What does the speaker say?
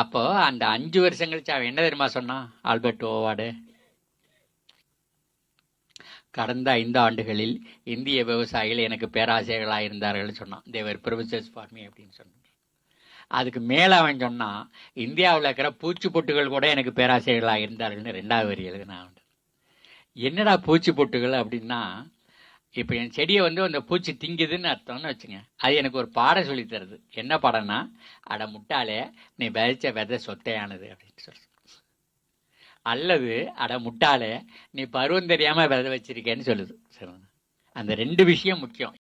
அப்போ அந்த அஞ்சு வருஷம் கழிச்சு அவன் என்ன தெரியுமா சொன்னான் ஆல்பர்ட் ஓவார்டு. கடந்த ஐந்து ஆண்டுகளில் இந்திய விவசாயிகள் எனக்கு பேராசிரியர்களாக இருந்தார்கள் சொன்னான். தேவர் ப்ரொஃபசர்ஸ் ஃபார் மீ அப்படின்னு சொன்னான். அதுக்கு மேலே அவன் சொன்னான் இந்தியாவில் இருக்கிற பூச்சி பொட்டுகள் கூட எனக்கு பேராசிரியர்களாக இருந்தார்கள்னு ரெண்டாவது வரி எழுதினான் என்னடா பூச்சி பொட்டுகள் அப்படின்னா இப்போ என் செடியை வந்து அந்த பூச்சி திங்குதுன்னு அர்த்தம்னு வச்சுங்க. அது எனக்கு ஒரு பாடம் சொல்லி தருது. என்ன பாடம்னா அட முட்டாளே நீ விதைச்ச விதை சொத்தையானது அப்படின்னு சொல்லி அல்லது அட முட்டாளே நீ பருவம் தெரியாம விதை வச்சிருக்கேன்னு சொல்லுது. சரிங்க அந்த ரெண்டு விஷயம் முக்கியம்.